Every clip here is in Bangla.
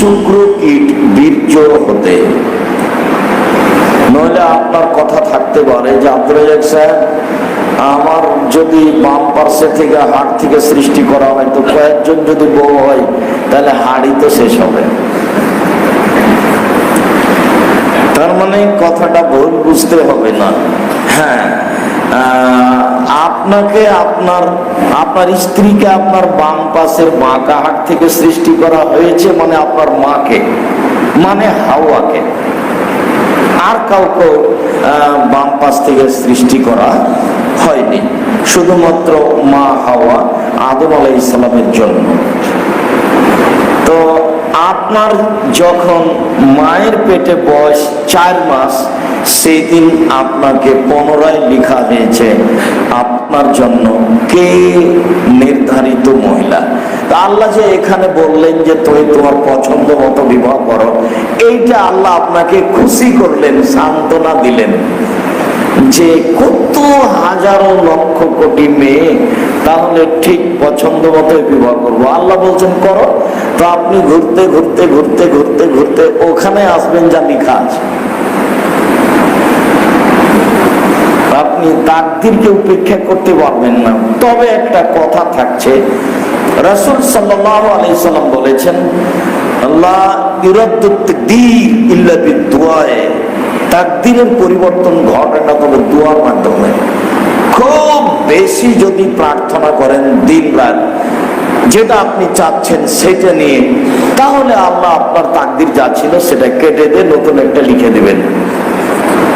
শুক্র কীট বীর্য হতে। নইলে আপনার কথা থাকতে পারে যে আব্দুল সাহেব, আমার যদি বাম পার্শ্বে থেকে হাড় থেকে সৃষ্টি করা হয়, তো কয়েকজন যদি বউ হয়, তাহলে হাড়ই তো শেষ হবে। তার মানে কথাটা ভুল বুঝতে হবে না। হ্যাঁ আপনাকে আপনার আপনার স্ত্রীকে আপনার বাম পাশের বাঁকা হাট থেকে সৃষ্টি করা হয়েছে মানে আপনার মাকে মানে হাওয়াকে। আর কাউকে বাম পাশ থেকে সৃষ্টি করা হয়নি। শুধুমাত্র মা হাওয়া আদম আলাই ইসলামের জন্য। তো আপনার যখন মায়ের পেটে বয়স চার মাস সেই দিন আপনাকে পুনরায় লেখা হয়েছে, আপনার জন্য কে নির্ধারিত মহিলা? আল্লাহ যে এখানে বললেন যে তুমি তোমার পছন্দ মতো বিবাহ করো, এইটা আল্লাহ আপনাকে খুশি করলেন, সান্ত্বনা দিলেন যে কত হাজারো লক্ষ কোটি মেয়ে, তাহলে ঠিক পছন্দ মতো বিবাহ করব। আল্লাহ বলছেন, করো। তো আপনি ঘুরতে ঘুরতে ঘুরতে ঘুরতে ঘুরতে ওখানে আসবেন যা লেখা আছে। আপনি তাকদিরকে উপেক্ষা করতে পারবেন না। তবে একটা কথা থাকছে। রাসূল সাল্লাল্লাহু আলাইহি সাল্লাম বলেছেন আল্লাহ তাকদিরের পরিবর্তন ঘটে না তবে দোয়ার মাধ্যমে খুব বেশি যদি প্রার্থনা করেন দিন রাত, যেটা আপনি চাচ্ছেন সেটা নিয়ে, তাহলে আল্লাহ আপনার তাকদির যা ছিল সেটা কেটে দিয়ে নতুন একটা লিখে দিবেন।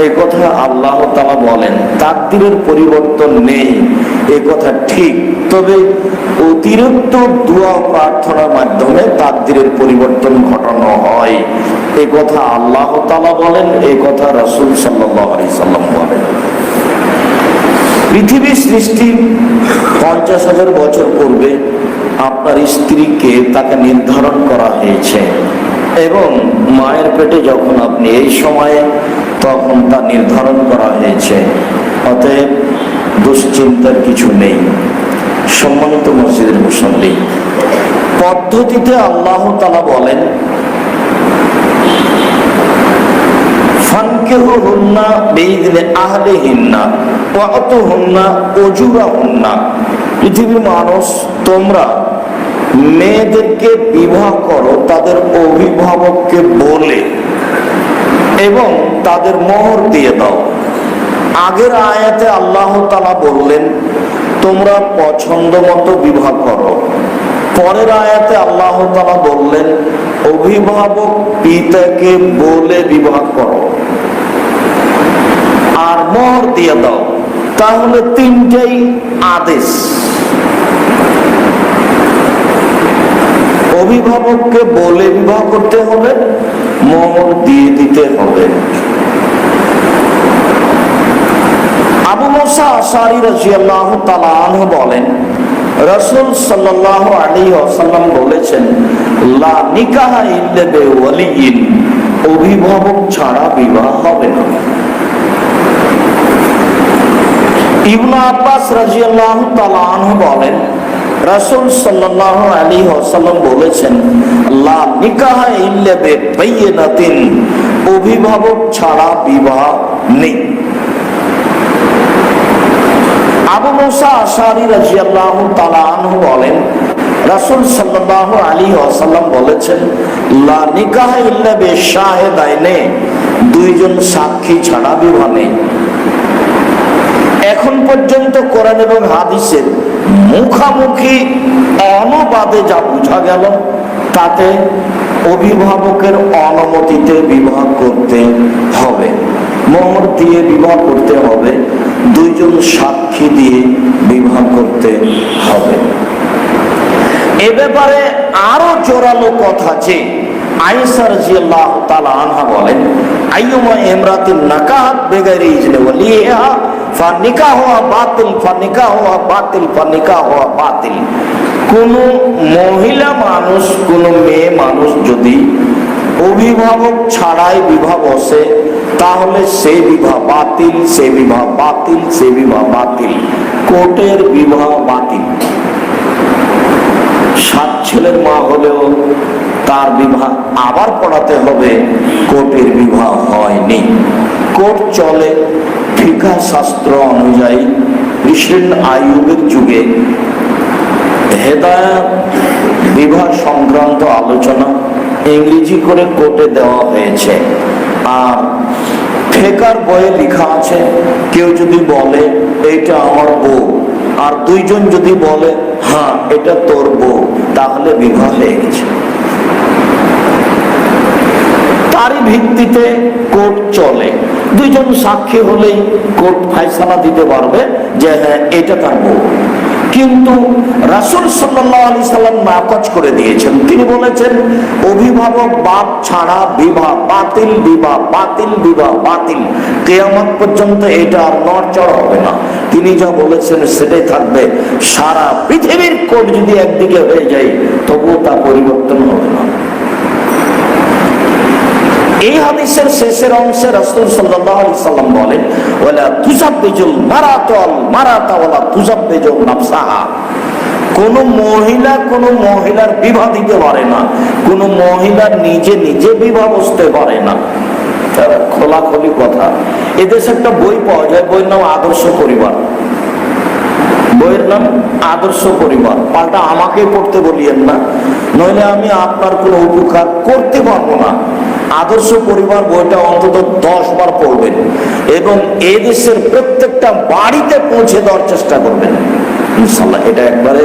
এই কথা আল্লাহ তালা বলেন, তাকদিরের পরিবর্তন নেই এ কথা ঠিক। তবে অতিরিক্ত দোয়া প্রার্থনার মাধ্যমে তাকদিরের পরিবর্তন ঘটানো হয়। এ কথা আল্লাহ তালা বলেন, এই কথা রসুল সাল্লাম বলেন। পৃথিবী সৃষ্টির পঞ্চাশ হাজার বছর পূর্বে আপনার স্ত্রীকে তাকে নির্ধারণ করা হয়েছে। এবং মায়ের পেটে যখন আপনি এই সময়ে তখন তা নির্ধারণ করা হয়েছে। অতএব দুশ্চিন্তার কিছু নেই। সম্মানিত মসজিদের মুসল্লি, পদ্ধতিতে আল্লাহ তালা বলেন মানুষ, তোমরা মেয়েদেরকে বিবাহ করো, তাদের অভিভাবককে বলে। এবং তাদের মোহর দিয়ে দাও। আগের আয়াতে আল্লাহ তালা বললেন, তোমরা পছন্দ মতো বিবাহ করো। পরের আয়াতে আল্লাহ তালা বললেন, অভিভাবক পিতাকে বলে বিবাহ করো আর মোহর দিয়ে দাও। তাহলে তিনটাই আদেশ। অভিভাবককে বলে বিবাহ করতে হবে মোহর দিয়ে দিতে হবে। আবু মোসা আশারি রাজিয়াল্লাহ তালাহ বলেন, রসুল সাল্লাহ আলী আসাল্লাম বলেছেন, লা নিকাহা ইল্লে ওয়ালিয়িন অভিভাবক ছাড়া বিবাহ হবে না। ইবনু আব্বাস রাজিয়াল্লাহ তালাহ বলেন রাসূল সাল্লাল্লাহু আলাইহি ওয়াসাল্লাম বলেছেন, লা নিকাহা অভিভাবক ছাড়া বিবাহ নেই। আবু আশারি বলেন বলেছেন দুইজন সাক্ষী ছাড়া বিবাহ নেই। এখন পর্যন্ত কোরআন এবং হাদিসের মুখামুখি অনুবাদে যা বোঝা গেল, তাতে অভিভাবকের অনুমতিতে বিবাহ করতে হবে। মোহর দিয়ে বিবাহ করতে হবে, দুইজন সাক্ষী দিয়ে বিবাহ করতে হবে। এ ব্যাপারে আরও জোরালো কথা যে তাআলা আনহা বলেন, আইয়ুমা ইমরাতিন নাকাহাত বেগাইরি ইজনে ওয়ালিহা। ফানিকাহুয়া বাতিল ফানিকাহুয়া বাতিল ফানিকাহুয়া বাতিল। কোন মহিলা মানুষ, কোন মেয়ে মানুষ যদি অভিভাবক ছাড়াই বিবাহ বসে, তাহলে সে বিবাহ বাতিল, সে বিবাহ বাতিল, সে বিবাহ বাতিল। কোর্টের বিবাহ বাতিল। সাত ছেলের মা হলেও তার বিবাহ আবার পড়াতে হবে, কোর্টের বিবাহ হয়নি। কোর্ট চলে ফিকা শাস্ত্র অনুযায়ী ঋষিন আয়ুবের যুগে হেদায়ত বিবাহ সংক্রান্ত আলোচনা ইংরেজি করে কোর্টে দেওয়া হয়েছে। আর ফেকার বইয়ে লেখা আছে, কেউ যদি বলে, এইটা আমার বউ। আর দুইজন যদি বলে হ্যাঁ এটা তোর বউ, তাহলে বিবাহ হয়ে গেছে। তারই ভিত্তিতে কোর্ট চলে। দুইজন সাক্ষী হলেই কোর্ট ফাইসালা দিতে পারবে যে হ্যাঁ এটা তার বউ। কিন্তু রাসুল সাল্লাহ আলি সাল্লাম নাকচ করে দিয়েছেন। তিনি বলেছেন, অভিভাবক বাপ ছাড়া বিবাহ বাতিল বিবাহ বাতিল বিবাহ বাতিল। কেয়ামত পর্যন্ত এটা আর নড়চড় হবে না। তিনি যা বলেছেন সেটাই থাকবে। সারা পৃথিবীর কোর্ট যদি একদিকে হয়ে যায়, তবুও তা পরিবর্তন হবে না। এই হাদিসের শেষের অংশে রাসূল সাল্লাল্লাহু আলাইহি সাল্লাম বলেন, ওয়ালা তুজাব্বিজুল মারাতাল মারাতা ওয়ালা তুজাব্বিজুল নাফসাহা কোন মহিলা কোন মহিলার বিবাহ দিতে পারে না, কোন মহিলা নিজে নিজে বিবাহ বসতে পারে না। খোলাখলি কথা। এদেশে একটা বই পাওয়া যায়, বইয়ের নাম আদর্শ পরিবার। বইয়ের নাম আদর্শ পরিবার। পাল্টা আমাকে পড়তে বলিয়েন না, নইলে আমি আপনার কোনো উপকার করতে পারব না। আদর্শ পরিবার বইটা অন্তত দশ বার পড়বেন এবং এদেশের প্রত্যেকটা বাড়িতে পৌঁছে দেওয়ার চেষ্টা করবেন। এটা একবারে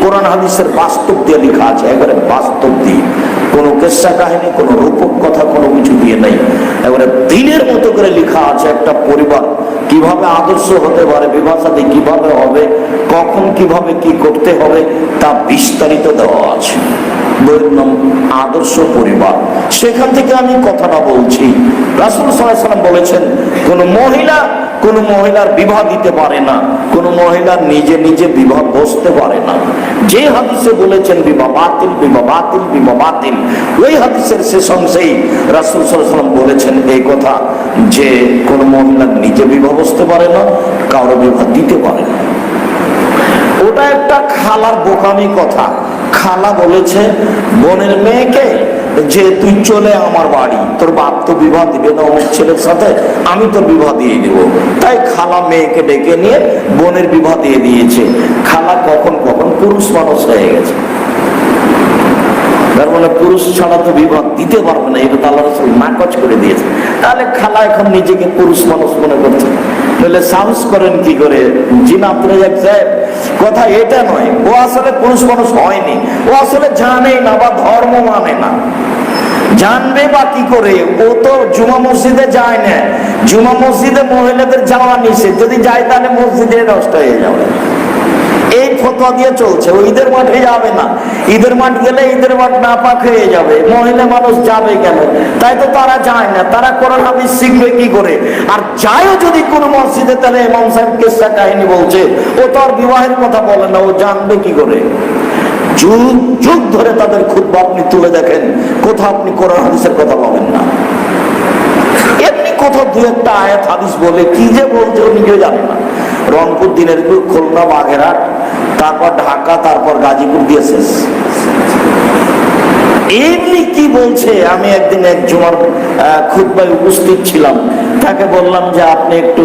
কোরআন হাদিসের বাস্তব দিয়ে লেখা আছে, একবারে বাস্তব দিয়ে। কোনো কেসা কাহিনী, কোনো রূপক কথা, কোনো কিছু দিয়ে নাই। এবারে দিনের মতো করে লেখা আছে একটা পরিবার কীভাবে আদর্শ হতে পারে বিভাসাদি কীভাবে হবে, কখন কীভাবে কি করতে হবে, তা বিস্তারিত দেওয়া আছে। আদর্শ পরিবার। সেখান থেকে আমি কথাটা বলছি। রাসুল সাল্লাম বলেছেন, কোন মহিলা কোন মহিলার বিবাহ দিতে পারে না, কোন মহিলার নিজে নিজে বিবাহ বসতে পারে না। যে হাদিসে বলেছেন, বিবাহ বাতিল বিবাহ বাতিল বিবাহ বাতিল, ওই হাদিসের শেষ অংশেই রাসুল সাল্লাম বলেছেন এই কথা যে কোন মহিলা নিজে বিবাহ বসতে পারে না, কারও বিবাহ দিতে পারে না। ওটা একটা খালার বোকামি কথা। খালা বলেছে, বোনের মেয়েকে যে তুই চলে আমার বাড়ি, তোর বাপ তো বিবাহ দিবে না অমুক ছেলের সাথে, আমি তোর বিবাহ দিয়ে দেবো। তাই খালা মেয়েকে ডেকে নিয়ে বোনের বিবাহ দিয়ে দিয়েছে। খালা কখন কখন পুরুষ মানুষ হয়ে গেছে। তার মানে পুরুষ ছাড়া তো বিবাহ দিতে পারবে না, এটা তো আল্লাহ রসুল নাকচ করে দিয়েছে। তাহলে খালা এখন নিজেকে পুরুষ মানুষ মনে করছে। তাহলে সাহস করেন কি করে? জিনা আব্দুল রাজাক সাহেব, কথা এটা নয়, ও আসলে পুরুষ মানুষ হয়নি, ও আসলে জানে না বা ধর্ম মানে না। জানবে বা কি করে? ও তো জুমা মসজিদে যায় না। জুমা মসজিদে মহিলাদের যাওয়া নিষেধ, যদি যায় তাহলে মসজিদে নষ্ট হয়ে যাবে। এই ফতোয়া দিয়ে চলছে। ও ঈদের মাঠে যাবে না। ঈদের মাঠ গেলে ঈদের মাঠ না পাক হয়ে যাবে। মহিলা মানুষ যাবে কেন? তাই তো তারা যায় না। তারা কোরআন হাদিস শিখবে কি করে? আর যায়ও যদি কোনো মসজিদে, তাহলে ইমাম সাহেব কেসা কাহিনী বলছে, ও তো আর বিবাহের কথা বলে না, ও জানবে কি করে? যুগ যুগ ধরে তাদের খুব আপনি তুলে দেখেন, কোথাও আপনি কোরআন হাদিসের কথা বলেন না। এমনি কোথাও দু একটা আয়াত হাদিস বলে, কি যে বলছে ও নিজেও জানে না। রংপুর দিনাজপুর খুলনা বাগেরহাট, তারপর ঢাকা, তারপর গাজীপুর দিয়ে শেষ। এমনি কি বলছে? আমি একদিন এক জুমার খুদ্ায় উপস্থিত ছিলাম। তাকে বললাম যে, আপনি একটু,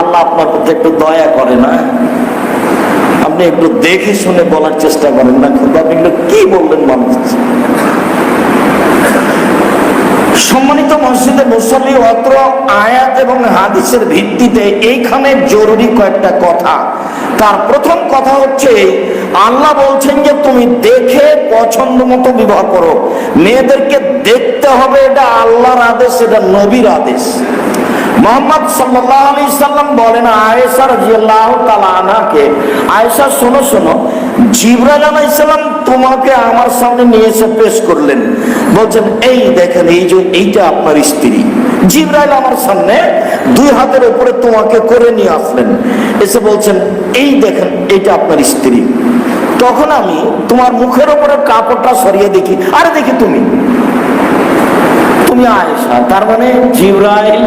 আল্লাহ আপনার প্রতি একটু দয়া করে না আপনি একটু দেখে শুনে বলার চেষ্টা করেন না খুব আপনি কি বললেন মানুষ? সম্মানিত মসজিদে মুসল্লি অত্র আয়াত এবং হাদিসের ভিত্তিতে এইখানে জরুরি কয়েকটা কথা। তার প্রথম কথা হচ্ছে, আল্লাহ বলছেন যে তুমি দেখে পছন্দ মতো বিবাহ করো। মেয়েদেরকে দেখতে হবে এটা আল্লাহর আদেশ, এটা নবীর আদেশ। মোহাম্মদ সাল্লাহ আলি সাল্লাম বলেন, আয়েশা রাজিয়াল্লাহ তালা আনাকে আয়েশা, শোনো শোনো, জিব্রাইল আলাইসাল্লাম তোমাকে আমার সামনে নিয়ে এসে পেশ করলেন। বলছেন, এই দেখেন, এই যে, এইটা আপনার স্ত্রী। জিব্রাইল আমার সামনে দুই হাতের উপরে তোমাকে করে নিয়ে আসলেন। এসে বলছেন, এই দেখেন, এইটা আপনার স্ত্রী। তখন আমি তোমার মুখের উপরে কাপড়টা সরিয়ে দেখি, আরে দেখি তুমি। তুমি আয়েশা, তার মানে জিব্রাইল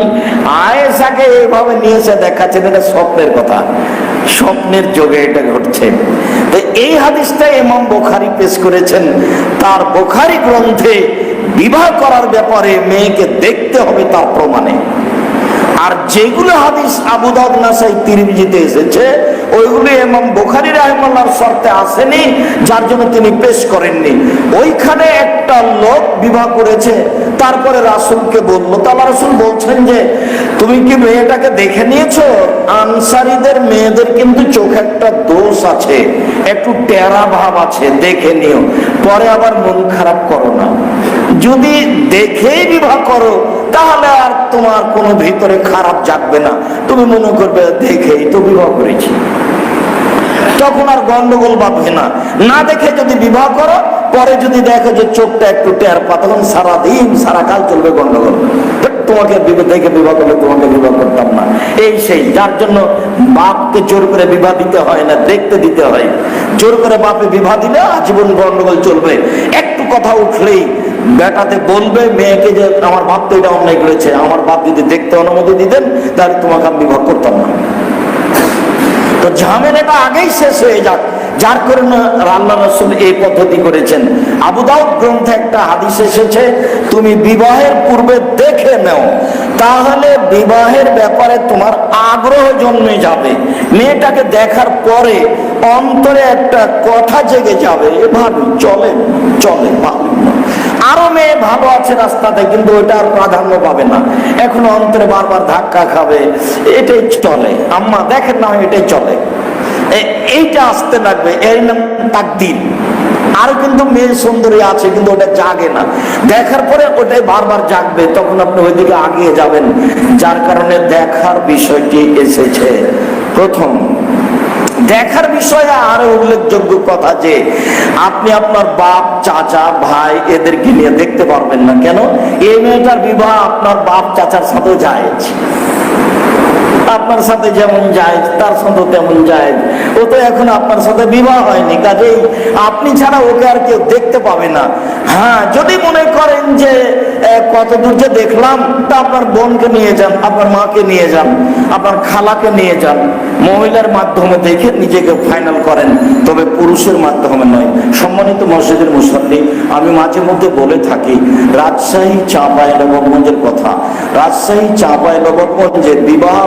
আয়েশাকে এইভাবে এসে দেখাচ্ছেন এটা স্বপ্নের কথা। স্বপ্নের যোগে এটা ঘটছে। তো এই হাদিসটা এমাম বোখারি পেশ করেছেন। তার বোখারি গ্রন্থে বিবাহ করার ব্যাপারে মেয়েকে দেখতে হবে তার প্রমাণে। আর যেগুলো হাদিস আবুদাব দাউদ নাসাই তিরমিজিতে এসেছে ওইগুলো এমাম বুখারী রাহিমাল্লাহর শর্তে আসেনি, যার জন্য তিনি পেশ করেননি। ওইখানে একটা লোক বিবাহ করেছে, তারপরে রাসূলকে বলল তাহলে রাসূল বলছেন যে, তুমি কি মেয়েটাকে দেখে নিয়েছো? আনসারীদের মেয়েদের কিন্তু চোখে একটা দোষ আছে, একটু টেরা ভাব আছে, দেখে নিও। পরে আবার মন খারাপ করো না। যদি দেখেই বিবাহ করো, তাহলে আর তোমার কোনো ভিতরে খারাপ জাগবে না। তুমি মনে করবে, দেখেই তো বিবাহ করেছি। তখন আর গন্ডগোল বাঁধবে না। না দেখে যদি বিবাহ করো, পরে যদি দেখো যে চোখটা একটু টের পা তখন সারাদিন, সারা কাল চলবে গন্ডগোল। তোমাকে দেখে বিবাহ করলে তোমাকে বিবাহ করতাম না। এই সেই, যার জন্য বাপকে জোর করে বিবাহ দিতে হয় না, দেখতে দিতে হয়। জোর করে বাপে বিবাহ দিলে আজীবন গন্ডগোল চলবে। একটু কথা উঠলেই বেটাতে বলবে, মেয়েকে যে আমার বাপ তো এটা অন্যায় করেছে, আমার বাপ যদি দেখতে অনুমতি দিতেন, তাহলে তোমাকে আমি বিবাহ করতাম না। তো ঝামেলাটা আগেই শেষ হয়ে যাক। যার কারণে আল্লাহ রসুল এই পদ্ধতি করেছেন। আবু দাউদ গ্রন্থে একটা হাদিস এসেছে, তুমি বিবাহের পূর্বে দেখে নাও, তাহলে বিবাহের ব্যাপারে তোমার আগ্রহ জন্মে যাবে। মেয়েটাকে দেখার পরে অন্তরে একটা কথা জেগে যাবে, এভাবে চলে চলে, ভালো আরও মেয়ে ভালো আছে রাস্তাতে, কিন্তু ওটা প্রাধান্য পাবে না। এখন অন্তরে বারবার ধাক্কা খাবে। এটাই চলে। আম্মা, দেখেন না, এটাই চলে। এইটা আসতে লাগবে। এর নাম তাকদির। আরও কিন্তু মেয়ে সুন্দরী আছে, কিন্তু ওটা জাগে না। দেখার পরে ওটাই বারবার জাগবে। তখন আপনি ওইদিকে আগিয়ে যাবেন। যার কারণে দেখার বিষয়টি এসেছে। প্রথম দেখার বিষয়ে আরও উল্লেখযোগ্য কথা যে, আপনি আপনার বাপ, চাচা, ভাই এদেরকে নিয়ে দেখতে পারবেন না। কেন? এই মেয়েটার বিবাহ আপনার বাপ, চাচার সাথে যায়। আপনার সাথে যেমন যায়, তার সাথে তেমন যায়। ও তো এখন আপনার সাথে বিবাহ হয়নি, কাজেই আপনি ছাড়া ওকে আর কেউ দেখতে পাবে না। হ্যাঁ যদি মনে করেন যে কত দূর যে দেখলাম, তা আপনার বোনকে নিয়ে যান, আপনার মাকে নিয়ে যান, আপনার খালাকে নিয়ে যান। মহিলার মাধ্যমে দেখে নিজেকে ফাইনাল করেন, তবে পুরুষের মাধ্যমে নয়। সম্মানিত মসজিদের মুসল্লি, আমি মাঝে মধ্যে বলে থাকি, রাজশাহী চাঁপাই নবাবগঞ্জের কথা। রাজশাহী চাঁপাই নবাবগঞ্জের বিবাহ